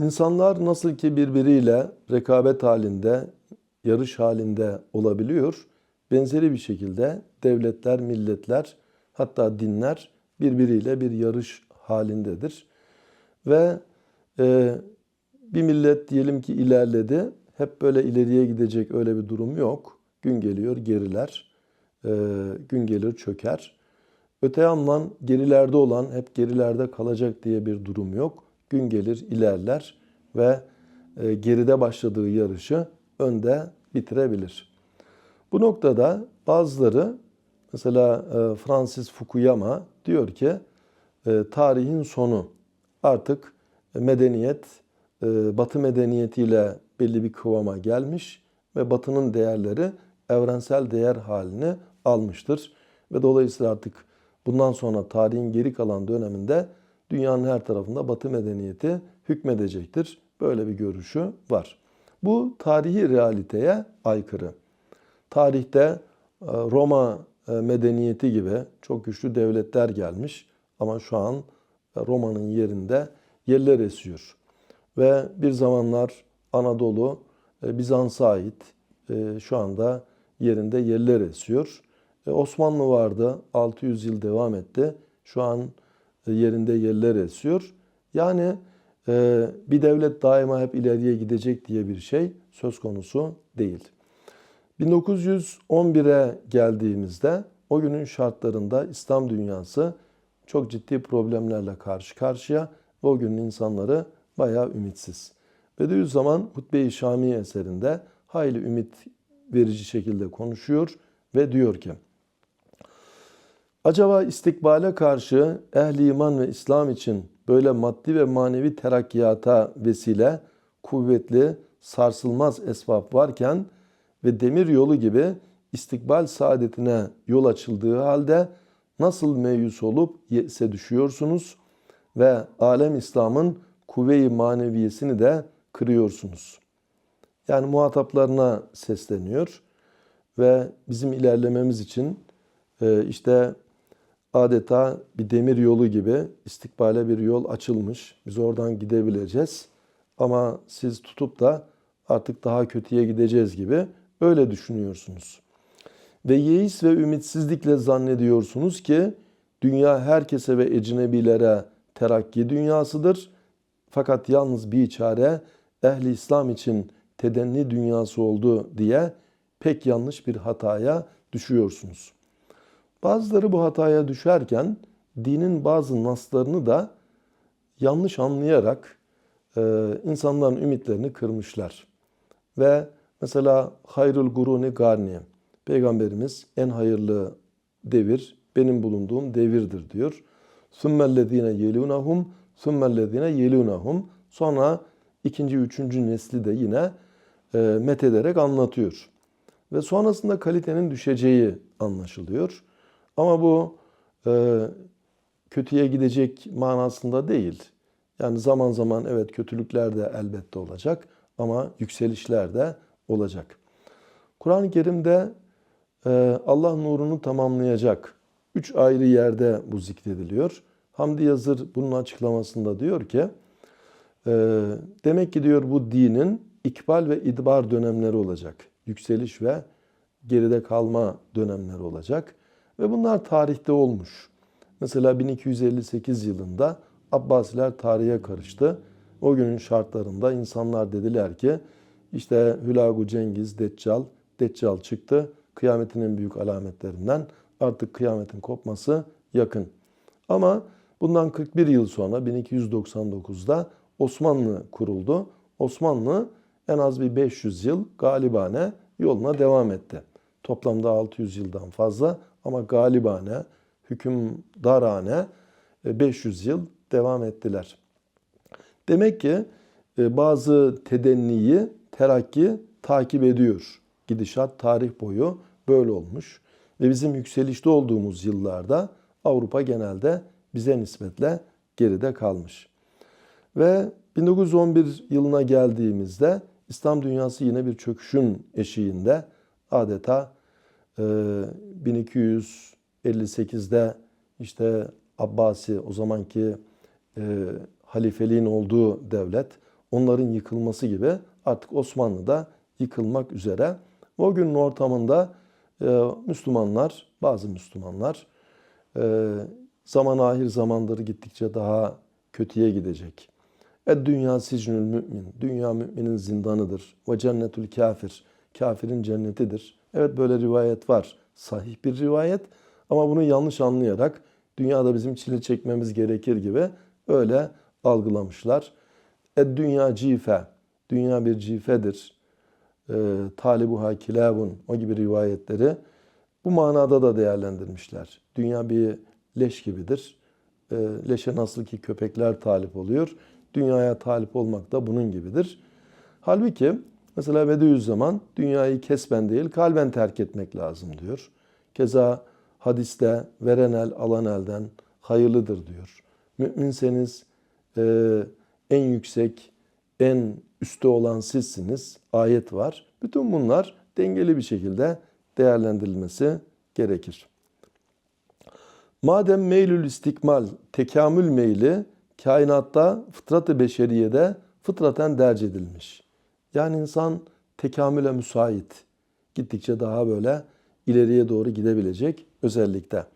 İnsanlar nasıl ki birbiriyle rekabet halinde, yarış halinde olabiliyor, benzeri bir şekilde devletler, milletler, hatta dinler birbiriyle bir yarış halindedir. Ve e, bir millet diyelim ki ilerledi, hep böyle ileriye gidecek öyle bir durum yok. Gün geliyor geriler, e, gün gelir çöker. Öte yandan gerilerde olan hep gerilerde kalacak diye bir durum yok. Gün gelir ilerler ve e, geride başladığı yarışı önde bitirebilir. Bu noktada bazıları mesela e, Francis Fukuyama diyor ki e, tarihin sonu artık medeniyet Batı medeniyetiyle belli bir kıvama gelmiş ve Batı'nın değerleri evrensel değer halini almıştır ve dolayısıyla artık bundan sonra tarihin geri kalan döneminde dünyanın her tarafında Batı medeniyeti hükmedecektir. Böyle bir görüşü var. Bu tarihi realiteye aykırı. Tarihte Roma medeniyeti gibi çok güçlü devletler gelmiş ama şu an Roma'nın yerinde yerler esiyor. Ve bir zamanlar Anadolu Bizans'a ait şu anda yerinde yerler esiyor. Osmanlı vardı 600 yıl devam etti. Şu an yerinde yerler esiyor. Yani bir devlet daima hep ileriye gidecek diye bir şey söz konusu değil. 1911'e geldiğimizde o günün şartlarında İslam dünyası çok ciddi problemlerle karşı karşıya ve o günün insanları bayağı ümitsiz. Bediüzzaman Hutbe-i Şami eserinde hayli ümit verici şekilde konuşuyor ve diyor ki Acaba istikbale karşı ehli iman ve İslam için böyle maddi ve manevi terakkiyata vesile kuvvetli, sarsılmaz esbab varken ve demir yolu gibi istikbal saadetine yol açıldığı halde nasıl meyus olup yese düşüyorsunuz ve alem İslam'ın kuvve-i maneviyesini de kırıyorsunuz. Yani muhataplarına sesleniyor ve bizim ilerlememiz için e, işte adeta bir demir yolu gibi istikbale bir yol açılmış. Biz oradan gidebileceğiz. Ama siz tutup da artık daha kötüye gideceğiz gibi öyle düşünüyorsunuz. Ve yeis ve ümitsizlikle zannediyorsunuz ki dünya herkese ve ecnebilere terakki dünyasıdır. Fakat yalnız bir çare ehli İslam için tedenni dünyası oldu diye pek yanlış bir hataya düşüyorsunuz. Bazıları bu hataya düşerken dinin bazı naslarını da yanlış anlayarak e, insanların ümitlerini kırmışlar. Ve mesela hayrul guruni garni, Peygamberimiz en hayırlı devir benim bulunduğum devirdir diyor. Sümmellezine yelunahum, sümmellezine yelunahum. Sonra ikinci, üçüncü nesli de yine e, methederek anlatıyor. Ve sonrasında kalitenin düşeceği anlaşılıyor. Ama bu e, kötüye gidecek manasında değil. Yani zaman zaman evet kötülükler de elbette olacak ama yükselişler de olacak. Kur'an-ı Kerim'de e, Allah nurunu tamamlayacak üç ayrı yerde bu zikrediliyor. Hamdi Yazır bunun açıklamasında diyor ki, e, demek ki diyor bu dinin ikbal ve idbar dönemleri olacak. Yükseliş ve geride kalma dönemleri olacak. Ve bunlar tarihte olmuş. Mesela 1258 yılında Abbasiler tarihe karıştı. O günün şartlarında insanlar dediler ki işte Hülagu Cengiz, Deccal, Deccal çıktı. Kıyametin en büyük alametlerinden artık kıyametin kopması yakın. Ama bundan 41 yıl sonra 1299'da Osmanlı kuruldu. Osmanlı en az bir 500 yıl galibane yoluna devam etti. Toplamda 600 yıldan fazla ama galibane, hükümdarane 500 e, yıl devam ettiler. Demek ki e, bazı tedenniyi, terakki takip ediyor. Gidişat tarih boyu böyle olmuş. Ve bizim yükselişte olduğumuz yıllarda Avrupa genelde bize nispetle geride kalmış. Ve 1911 yılına geldiğimizde İslam dünyası yine bir çöküşün eşiğinde adeta 1258'de ee, işte Abbasi o zamanki e, halifeliğin olduğu devlet onların yıkılması gibi artık Osmanlı da yıkılmak üzere. O günün ortamında e, Müslümanlar, bazı Müslümanlar e, zaman ahir zamandır gittikçe daha kötüye gidecek. E dünya sicnül mümin. Dünya müminin zindanıdır. Ve cennetül kafir. Kafirin cennetidir. Evet böyle rivayet var. Sahih bir rivayet. Ama bunu yanlış anlayarak dünyada bizim çile çekmemiz gerekir gibi öyle algılamışlar. E dünya cife. Dünya bir cifedir. E, Talibuha kilabun. O gibi rivayetleri bu manada da değerlendirmişler. Dünya bir leş gibidir. E, leşe nasıl ki köpekler talip oluyor dünyaya talip olmak da bunun gibidir. Halbuki mesela Bediüzzaman dünyayı kesben değil kalben terk etmek lazım diyor. Keza hadiste veren el alan elden hayırlıdır diyor. Müminseniz e, en yüksek, en üstte olan sizsiniz. Ayet var. Bütün bunlar dengeli bir şekilde değerlendirilmesi gerekir. Madem meylül istikmal, tekamül meyli kainatta fıtrat-ı beşeriyede fıtraten derc edilmiş. Yani insan tekamüle müsait. Gittikçe daha böyle ileriye doğru gidebilecek özellikle.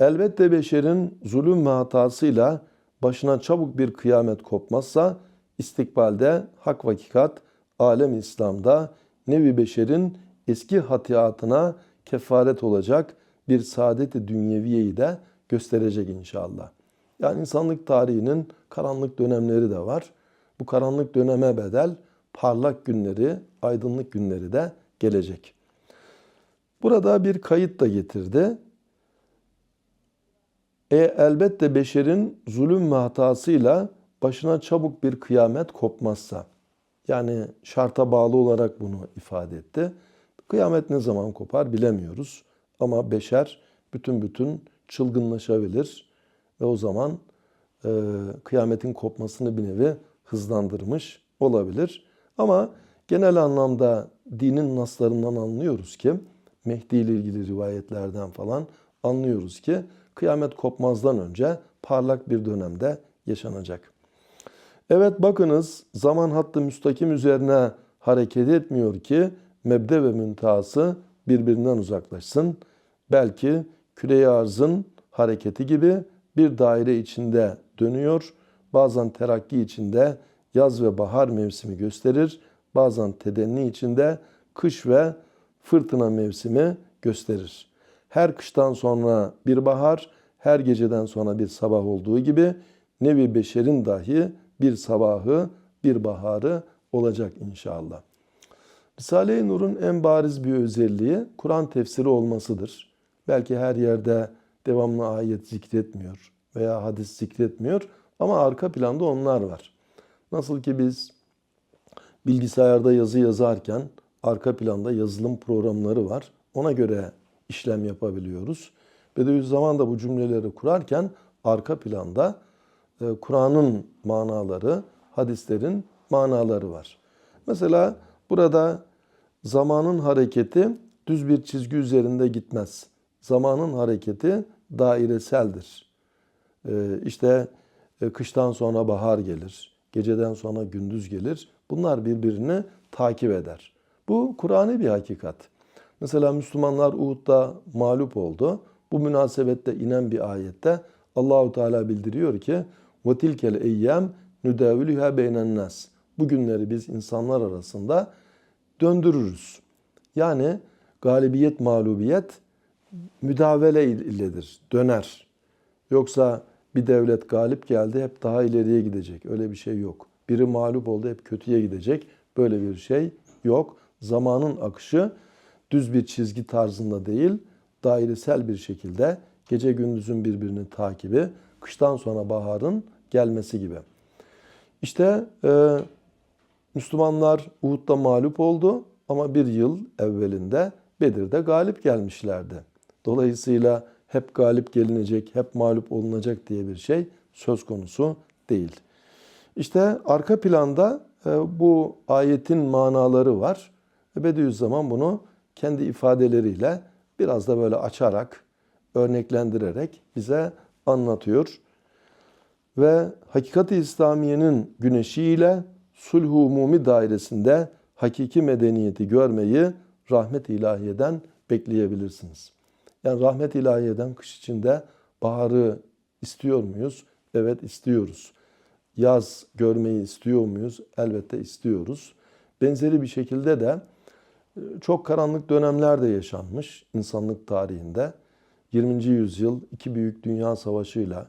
Elbette beşerin zulüm ve hatasıyla başına çabuk bir kıyamet kopmazsa istikbalde hak ve hakikat alem İslam'da nevi beşerin eski hatiatına kefaret olacak bir saadet-i dünyeviyeyi de gösterecek inşallah. Yani insanlık tarihinin karanlık dönemleri de var. Bu karanlık döneme bedel parlak günleri, aydınlık günleri de gelecek. Burada bir kayıt da getirdi. E elbette beşerin zulüm ve hatasıyla başına çabuk bir kıyamet kopmazsa, yani şarta bağlı olarak bunu ifade etti. Kıyamet ne zaman kopar bilemiyoruz. Ama beşer bütün bütün çılgınlaşabilir ve o zaman e, kıyametin kopmasını bir nevi hızlandırmış olabilir. Ama genel anlamda dinin naslarından anlıyoruz ki Mehdi ile ilgili rivayetlerden falan anlıyoruz ki kıyamet kopmazdan önce parlak bir dönemde yaşanacak. Evet bakınız zaman hattı müstakim üzerine hareket etmiyor ki mebde ve müntehası birbirinden uzaklaşsın. Belki küre arzın hareketi gibi bir daire içinde dönüyor. Bazen terakki içinde yaz ve bahar mevsimi gösterir. Bazen tedenni içinde kış ve fırtına mevsimi gösterir. Her kıştan sonra bir bahar, her geceden sonra bir sabah olduğu gibi nevi beşerin dahi bir sabahı, bir baharı olacak inşallah. Risale-i Nur'un en bariz bir özelliği Kur'an tefsiri olmasıdır. Belki her yerde devamlı ayet zikretmiyor veya hadis zikretmiyor ama arka planda onlar var. Nasıl ki biz bilgisayarda yazı yazarken arka planda yazılım programları var. Ona göre işlem yapabiliyoruz. Bediüzzaman da bu cümleleri kurarken arka planda e, Kur'an'ın manaları, hadislerin manaları var. Mesela burada zamanın hareketi düz bir çizgi üzerinde gitmez. Zamanın hareketi daireseldir. Ee, işte e, kıştan sonra bahar gelir, geceden sonra gündüz gelir. Bunlar birbirini takip eder. Bu Kur'an'ı bir hakikat. Mesela Müslümanlar Uhud'da mağlup oldu. Bu münasebette inen bir ayette Allahu Teala bildiriyor ki ve tilkel eyyam nüdaviluha beynen nas. Bu günleri biz insanlar arasında döndürürüz. Yani galibiyet, mağlubiyet müdavele iledir, döner. Yoksa bir devlet galip geldi hep daha ileriye gidecek. Öyle bir şey yok. Biri mağlup oldu hep kötüye gidecek. Böyle bir şey yok. Zamanın akışı düz bir çizgi tarzında değil, dairesel bir şekilde gece gündüzün birbirini takibi, kıştan sonra baharın gelmesi gibi. İşte e, Müslümanlar Uhud'da mağlup oldu ama bir yıl evvelinde Bedir'de galip gelmişlerdi. Dolayısıyla hep galip gelinecek, hep mağlup olunacak diye bir şey söz konusu değil. İşte arka planda e, bu ayetin manaları var. Bediüzzaman bunu kendi ifadeleriyle biraz da böyle açarak, örneklendirerek bize anlatıyor. Ve hakikati İslamiye'nin güneşiyle sulhu umumi dairesinde hakiki medeniyeti görmeyi rahmet ilahiyeden bekleyebilirsiniz. Yani rahmet ilahiyeden kış içinde baharı istiyor muyuz? Evet istiyoruz. Yaz görmeyi istiyor muyuz? Elbette istiyoruz. Benzeri bir şekilde de e, çok karanlık dönemler de yaşanmış insanlık tarihinde. 20. yüzyıl iki büyük dünya savaşıyla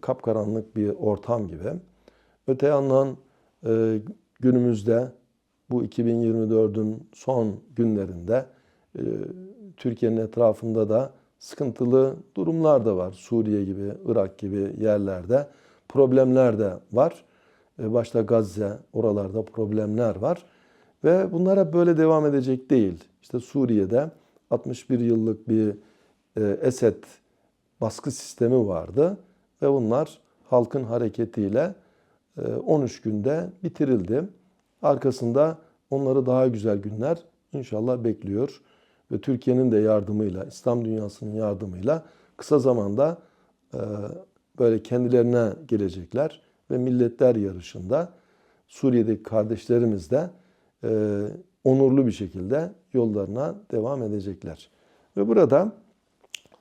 kapkaranlık bir ortam gibi. Öte yandan e, günümüzde bu 2024'ün son günlerinde e, Türkiye'nin etrafında da sıkıntılı durumlar da var. Suriye gibi, Irak gibi yerlerde problemler de var. E, başta Gazze, oralarda problemler var. Ve bunlara böyle devam edecek değil. İşte Suriye'de 61 yıllık bir e, Esed baskı sistemi vardı ve bunlar halkın hareketiyle e, 13 günde bitirildi. Arkasında onları daha güzel günler inşallah bekliyor ve Türkiye'nin de yardımıyla, İslam dünyasının yardımıyla kısa zamanda e, böyle kendilerine gelecekler ve milletler yarışında Suriye'deki kardeşlerimiz de e, onurlu bir şekilde yollarına devam edecekler. Ve burada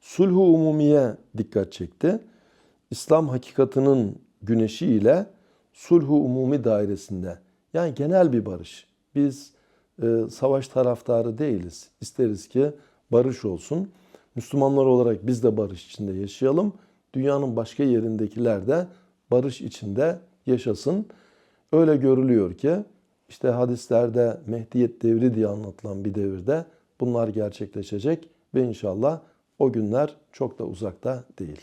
sulhu umumiye dikkat çekti. İslam hakikatının güneşi ile sulhu umumi dairesinde yani genel bir barış. Biz e, savaş taraftarı değiliz. İsteriz ki barış olsun. Müslümanlar olarak biz de barış içinde yaşayalım. Dünyanın başka yerindekiler de barış içinde yaşasın. Öyle görülüyor ki işte hadislerde Mehdiyet devri diye anlatılan bir devirde bunlar gerçekleşecek ve inşallah o günler çok da uzakta değil.